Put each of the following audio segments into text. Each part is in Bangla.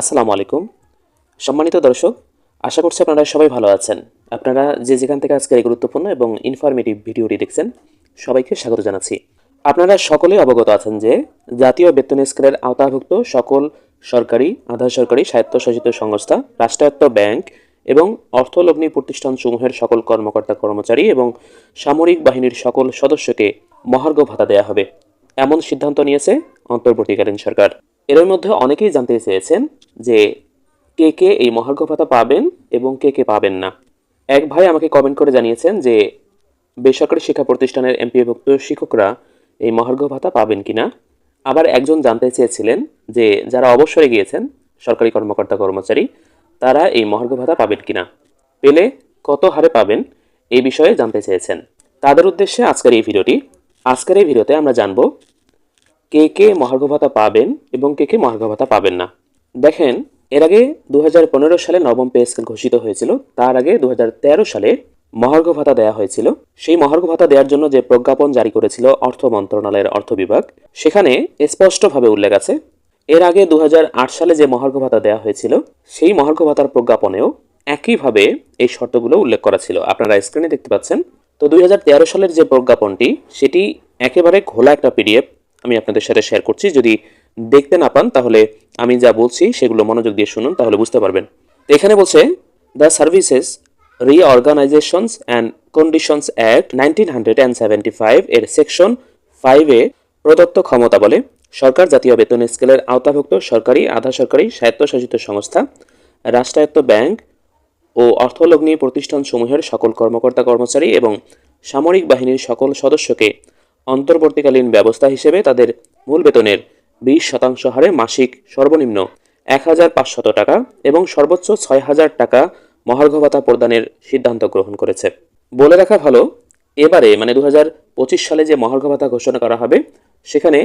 আসসালামু আলাইকুম। সম্মানিত দর্শক, আশা করছি আপনারা সবাই ভালো আছেন। আপনারা যে যেখান থেকে আজকের গুরুত্বপূর্ণ এবং ইনফরমেটিভ ভিডিওটি দেখছেন, সবাইকে স্বাগত জানাচ্ছি। আপনারা সকলেই অবগত আছেন যে জাতীয় বেতন স্কেলের আওতাভুক্ত সকল সরকারি, আধা সরকারি স্বায়ত্তশাসিত সংস্থা, রাষ্ট্রায়ত্ত ব্যাংক এবং অর্থলগ্নি প্রতিষ্ঠানসমূহের সকল কর্মকর্তা কর্মচারী এবং সামরিক বাহিনীর সকল সদস্যকে মহার্ঘ ভাতা দেওয়া হবে। এমন সিদ্ধান্ত নিয়েছে অন্তর্বর্তীকালীন সরকার। এর মধ্যে অনেকেই জানতে চেয়েছেন যে কে কে এই মহার্ঘ ভাতা পাবেন এবং কে কে পাবেন না। এক ভাই আমাকে কমেন্ট করে জানিয়েছেন যে বেসরকারি শিক্ষা প্রতিষ্ঠানের এমপিভুক্ত শিক্ষকরা এই মহার্ঘ ভাতা পাবেন কিনা। আবার একজন জানতে চেয়েছিলেন যে যারা অবসরে গিয়েছেন, সরকারি কর্মকর্তা কর্মচারী, তারা এই মহার্ঘ ভাতা পাবেন কিনা। পেলে কত হারে পাবেন এই বিষয়ে জানতে চেয়েছেন। তাদের উদ্দেশ্যে আজকের এই ভিডিওটি। আজকের এই ভিডিওতে আমরা জানব কে কে মহার্ঘ ভাতা পাবেন এবং কে কে মহার্ঘ ভাতা পাবেন না। দেখেন, এর আগে দু হাজার পনেরো সালে নবম পে স্কেল ঘোষিত হয়েছিল, তার আগে দু হাজার তেরো সালে মহার্ঘ ভাতা দেওয়া হয়েছিল। সেই মহার্ঘ ভাতা দেওয়ার জন্য যে প্রজ্ঞাপন জারি করেছিল অর্থ মন্ত্রণালয়ের অর্থ বিভাগ, সেখানে স্পষ্টভাবে উল্লেখ আছে, এর আগে দু হাজার আট সালে যে মহার্ঘ ভাতা দেওয়া হয়েছিল, সেই মহার্ঘ ভাতার প্রজ্ঞাপনেও একইভাবে এই শর্তগুলো উল্লেখ করা ছিল। আপনারা স্ক্রিনে দেখতে পাচ্ছেন। তো দুই হাজার তেরো সালের যে প্রজ্ঞাপনটি, সেটি একেবারে খোলা একটা পিডিএফ আমি আপনাদের সাথে শেয়ার করছি। যদি দেখতে না পান, তাহলে আমি যা বলছি সেগুলো মনোযোগ দিয়ে শুনুন, তাহলে বুঝতে পারবেন। তো এখানে বলছে the services reorganisations and conditions act nineteen hundred and seventy five এর সেকশন ফাইভে প্রদত্ত ক্ষমতা বলে, সরকার জাতীয় বেতন স্কেলের আওতাভুক্ত সরকারি, আধা সরকারি, স্বায়ত্তশাসিত সংস্থা, রাষ্ট্রায়ত্ত ব্যাংক ও অর্থলগ্নি প্রতিষ্ঠানসমূহের সকল কর্মকর্তা কর্মচারী এবং সামরিক বাহিনীর সকল সদস্যকে অন্তর্বর্তীকালীন ব্যবস্থা হিসেবে তাদের মূল বেতনের বিশ শতাংশ হারে মাসিক সর্বনিম্ন এক হাজার পাঁচশত টাকা এবং সর্বোচ্চ ছয় হাজার টাকা মহার্ঘ ভাতা প্রদানের সিদ্ধান্ত গ্রহণ করেছে। বলে রাখা ভালো, এবারে মানে দু সালে যে মহার্ঘ ভাতা ঘোষণা করা হবে, সেখানে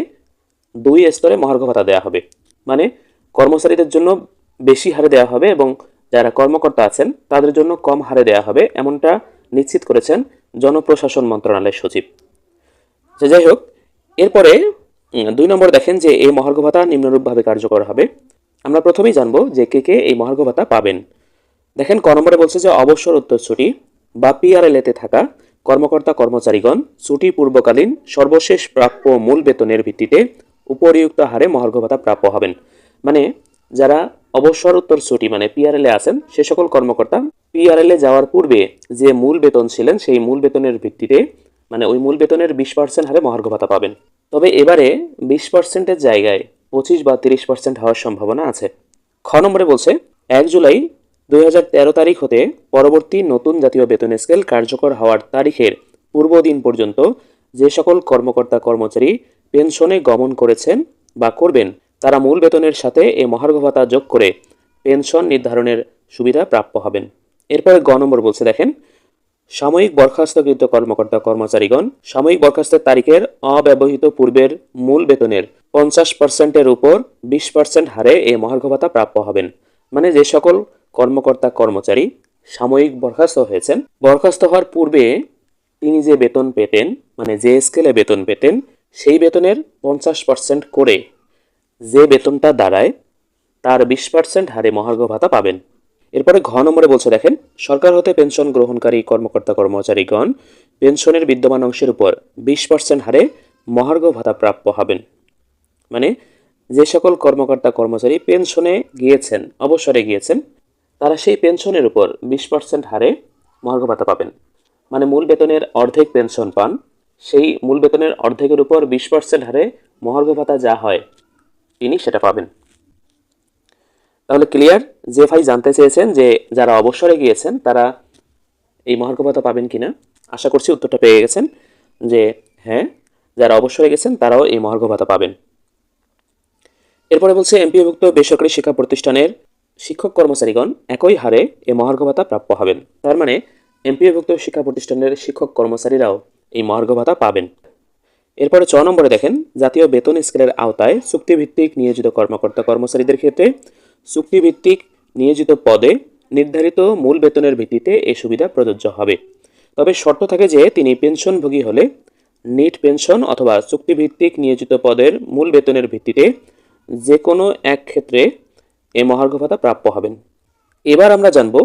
দুই স্তরে মহার্ঘ ভাতা দেওয়া হবে। মানে কর্মচারীদের জন্য বেশি হারে দেওয়া হবে এবং যারা কর্মকর্তা আছেন, তাদের জন্য কম হারে দেওয়া হবে, এমনটা নিশ্চিত করেছেন জনপ্রশাসন মন্ত্রণালয়ের সচিব। তো যাই হোক, এরপরে দুই নম্বর দেখেন যে এই মহার্ঘ ভাতা নিম্নরূপভাবে কার্যকর হবে। আমরা প্রথমেই জানব যে কে কে এই মহার্ঘ ভাতা পাবেন। দেখেন, ক নম্বরে বলছে যে অবসর উত্তর ছুটি, বা পিআরএলএতে থাকা কর্মকর্তা কর্মচারীগণ ছুটি পূর্বকালীন সর্বশেষ প্রাপ্য মূল বেতনের ভিত্তিতে উপরিউক্ত হারে মহার্ঘ ভাতা প্রাপ্য হবেন। মানে যারা অবসর উত্তর ছুটি মানে পিআরএল এ আছেন, সে সকল কর্মকর্তা পিআরএল এ যাওয়ার পূর্বে যে মূল বেতন ছিলেন, সেই মূল বেতনের ভিত্তিতে মানে ওই মূল বেতনের বিশ পার্সেন্ট হারে মহার্ঘ ভাতা পাবেন। তবে এবারে বিশ পার্সেন্টের জায়গায় পঁচিশ বা তিরিশ পার্সেন্ট হওয়ার সম্ভাবনা আছে। খ নম্বরে বলছে, এক জুলাই দু হাজার তেরো তারিখ হতে পরবর্তী নতুন জাতীয় বেতন স্কেল কার্যকর হওয়ার তারিখের পূর্বদিন পর্যন্ত যে সকল কর্মকর্তা কর্মচারী পেনশনে গমন করেছেন বা করবেন, তারা মূল বেতনের সাথে এই মহার্ঘ ভাতা যোগ করে পেনশন নির্ধারণের সুবিধা প্রাপ্য হবেন। এরপরে গ নম্বর বলছে, দেখেন সাময়িক বরখাস্তকৃত কর্মকর্তা কর্মচারীগণ, সাময়িক বরখাস্তের তারিখের অব্যবহৃত পূর্বের মূল বেতনের পঞ্চাশ পার্সেন্টের উপর বিশ পার্সেন্ট হারে এই মহার্ঘ ভাতা প্রাপ্য হবেন। মানে যে সকল কর্মকর্তা কর্মচারী সাময়িক বরখাস্ত হয়েছেন, বরখাস্ত হওয়ার পূর্বে তিনি যে বেতন পেতেন মানে যে স্কেলে বেতন পেতেন, সেই বেতনের পঞ্চাশ পার্সেন্ট করে যে বেতনটা দাঁড়ায়, তার বিশ পার্সেন্ট হারে মহার্ঘ ভাতা পাবেন। এরপরে ঘ নম্বরে বলছে, দেখেন, সরকার হতে পেনশন গ্রহণকারী কর্মকর্তা কর্মচারীগণ পেনশনের বিদ্যমান অংশের উপর বিশ পার্সেন্ট হারে মহার্ঘ ভাতা প্রাপ্য হবেন। মানে যে সকল কর্মকর্তা কর্মচারী পেনশনে গিয়েছেন, অবসরে গিয়েছেন, তারা সেই পেনশনের উপর বিশ পার্সেন্ট হারে মহার্ঘ ভাতা পাবেন। মানে মূল বেতনের অর্ধেক পেনশন পান, সেই মূল বেতনের অর্ধেকের উপর বিশ পার্সেন্ট হারে মহার্ঘ ভাতা যা হয়, তিনি সেটা পাবেন। তাহলে ক্লিয়ার যে ভাই জানতে চেয়েছেন যে যারা অবসরে গিয়েছেন, তারা এই মহার্ঘ ভাতা পাবেন কিনা? আশা করছি উত্তরটা পেয়ে গেছেন যে হ্যাঁ যারা অবসরে গেছেন, তারাও এই মহার্ঘ ভাতা পাবেন। এরপরে বলছে, এমপিভুক্ত বেসরকারি শিক্ষা প্রতিষ্ঠানের শিক্ষক কর্মচারীগণ একই হারে এই মহার্ঘ ভাতা প্রাপ্য হবেন। তার মানে এমপিভুক্ত শিক্ষা প্রতিষ্ঠানের শিক্ষক কর্মচারীরাও এই মহার্ঘ ভাতা পাবেন। এরপরে ছ নম্বরে দেখেন, জাতীয় বেতন স্কেলের আওতায় চুক্তিভিত্তিক নিয়োজিত কর্মকর্তা কর্মচারীদের ক্ষেত্রে চুক্তিভিত্তিক নিয়োজিত পদে নির্ধারিত মূল বেতনের ভিত্তিতে এই সুবিধা প্রযোজ্য হবে। তবে শর্ত থাকে যে তিনি পেনশনভোগী হলে নিট পেনশন অথবা চুক্তিভিত্তিক নিয়োজিত পদের মূল বেতনের ভিত্তিতে যে কোনো এক ক্ষেত্রে এ মহার্ঘ ভাতা প্রাপ্য হবেন। এবার আমরা জানব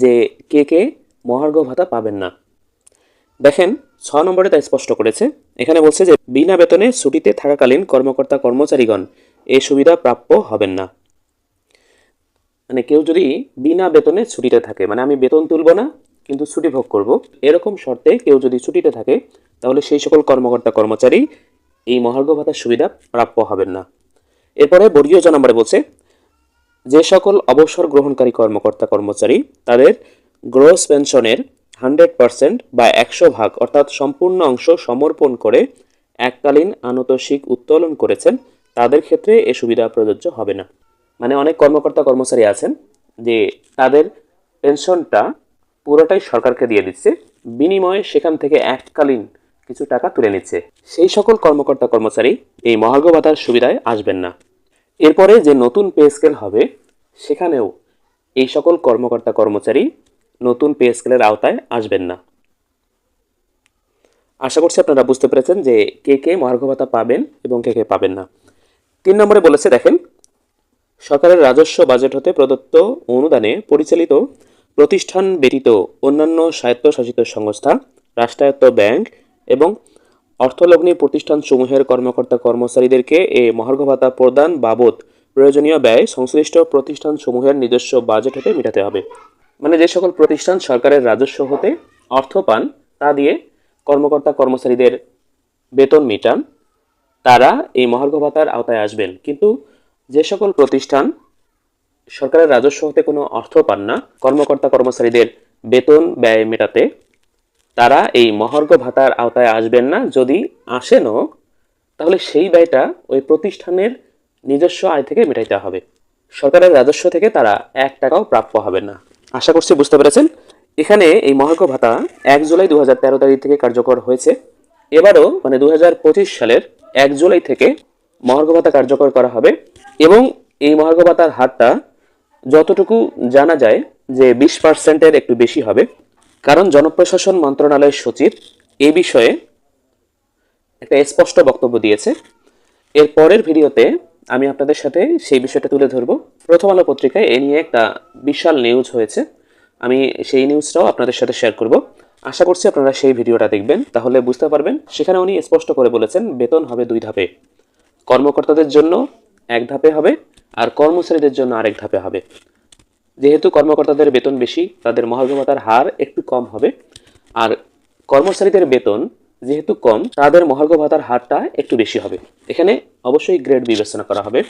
যে কে কে মহার্ঘ ভাতা পাবেন না। দেখেন, ছ নম্বরে তা স্পষ্ট করেছে। এখানে বলছে যে, বিনা বেতনে ছুটিতে থাকাকালীন কর্মকর্তা কর্মচারীগণ এই সুবিধা প্রাপ্য হবেন না। মানে কেউ যদি বিনা বেতনে ছুটিতে থাকে মানে আমি বেতন তুলব না, কিন্তু ছুটি ভোগ করব, এরকম শর্তে কেউ যদি ছুটিতে থাকে, তাহলে সেই সকল কর্মকর্তা কর্মচারী এই মহার্ঘ ভাতার সুবিধা প্রাপ্য হবেন না। এরপরে বর্গীয় জ নম্বরে বলছে, যে সকল অবসর গ্রহণকারী কর্মকর্তা কর্মচারী তাদের গ্রোস পেনশনের হান্ড্রেড পার্সেন্ট বা একশো ভাগ, অর্থাৎ সম্পূর্ণ অংশ সমর্পণ করে এককালীন আনুতোষিক উত্তোলন করেছেন, তাদের ক্ষেত্রে এ সুবিধা প্রযোজ্য হবে না। মানে অনেক কর্মকর্তা, কর্মচারী আছেন যে তাদের পেনশনটা পুরোটাই সরকারকে দিয়ে দিচ্ছে, বিনিময়ে সেখান থেকে এককালীন কিছু টাকা তুলে নিচ্ছে। সেই সকল কর্মকর্তা, কর্মচারী এই মহার্ঘ ভাতার সুবিধায় আসবেন না। এরপরে যে নতুন পে স্কেল হবে, সেখানেও এই সকল কর্মকর্তা, কর্মচারী নতুন পে স্কেলের আওতায় আসবেন না। আশা করছি আপনারা বুঝতে পেরেছেন যে কে কে মহার্ঘ ভাতা পাবেন এবং কে কে পাবেন না। তিন নম্বরে বলেছে, দেখেন, সরকারের রাজস্ব বাজেট হতে প্রদত্ত অনুদানে পরিচালিত প্রতিষ্ঠান ব্যতীত অন্যান্য স্বায়ত্তশাসিত সংস্থা, রাষ্ট্রায়ত্ত ব্যাংক এবং অর্থলগ্নি প্রতিষ্ঠানসমূহের কর্মকর্তা কর্মচারীদেরকে এ মহার্ঘ ভাতা প্রদান বাবদ প্রয়োজনীয় ব্যয় সংশ্লিষ্ট প্রতিষ্ঠানসমূহের নিজস্ব বাজেট হতে মেটাতে হবে। মানে যে সকল প্রতিষ্ঠান সরকারের রাজস্ব হতে অর্থ পান, তা দিয়ে কর্মকর্তা কর্মচারীদের বেতন মিটান, তারা এই মহার্ঘ ভাতার আওতায় আসবেন। কিন্তু যে সকল প্রতিষ্ঠান সরকারের রাজস্ব হতে কোনো অর্থ পান না, কর্মকর্তা কর্মচারীদের বেতন ব্যয় মেটাতে, তারা এই মহার্ঘ ভাতার আওতায় আসবেন না। যদি আসেনও, তাহলে সেই ব্যয়টা ওই প্রতিষ্ঠানের নিজস্ব আয় থেকে মেটাইতে হবে। সরকারের রাজস্ব থেকে তারা এক টাকাও প্রাপ্য হবে না। আশা করছি বুঝতে পেরেছেন। এখানে এই মহার্ঘ ভাতা এক জুলাই দু হাজার তেরো তারিখ থেকে কার্যকর হয়েছে। এবারও মানে দু সালের এক জুলাই থেকে মহার্ঘ ভাতা কার্যকর করা হবে এবং এই মহার্ঘ ভাতার হারটা যতটুকু জানা যায় যে বিশ পার্সেন্টের একটু বেশি হবে। কারণ জনপ্রশাসন মন্ত্রণালয়ের সচিব এ বিষয়ে একটা স্পষ্ট বক্তব্য দিয়েছে। এর পরের ভিডিওতে আমি আপনাদের সাথে সেই বিষয়টা তুলে ধরব। প্রথম আলো পত্রিকায় এ নিয়ে একটা বিশাল নিউজ হয়েছে। আমি সেই নিউজটাও আপনাদের সাথে শেয়ার করব। আশা করছি আপনারা সেই ভিডিওটা দেখবেন। তাহলে বুঝতে পারবেন, সেখানে উনি স্পষ্ট করে বলেছেন, বেতন হবে দুই ধাপে। কর্মকর্তাদের জন্য এক ধাপে হবে, আর কর্মচারীদের জন্য আরেক ধাপে হবে। যেহেতু কর্মকর্তাদের বেতন বেশি, তাদের মহার্ঘভাতার হার একটু কম হবে। আর কর্মচারীদের বেতন যেহেতু কম, তাদের মহার্ঘ ভাতার হারটা একটু বেশি হবে। এখানে অবশ্যই গ্রেড বিবেচনা করা হবে।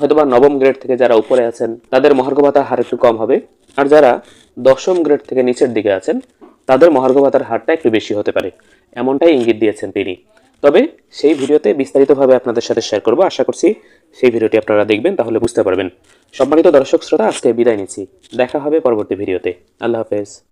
হয়তোবা নবম গ্রেড থেকে যারা উপরে আছেন, তাদের মহার্ঘ ভাতার হার একটু কম হবে। আর যারা দশম গ্রেড থেকে নিচের দিকে আছেন, তাদের মহার্ঘ ভাতার হারটা একটু বেশি হতে পারে। এমনটাই ইঙ্গিত দিয়েছেন তিনি। তবে সেই ভিডিওতে বিস্তারিতভাবে আপনাদের সাথে শেয়ার করব। আশা করছি সেই ভিডিওটি আপনারা দেখবেন, তাহলে বুঝতে পারবেন। সম্মানিত দর্শক শ্রোতা, আজকে বিদায় নিচ্ছি। দেখা হবে পরবর্তী ভিডিওতে। আল্লাহ হাফেজ।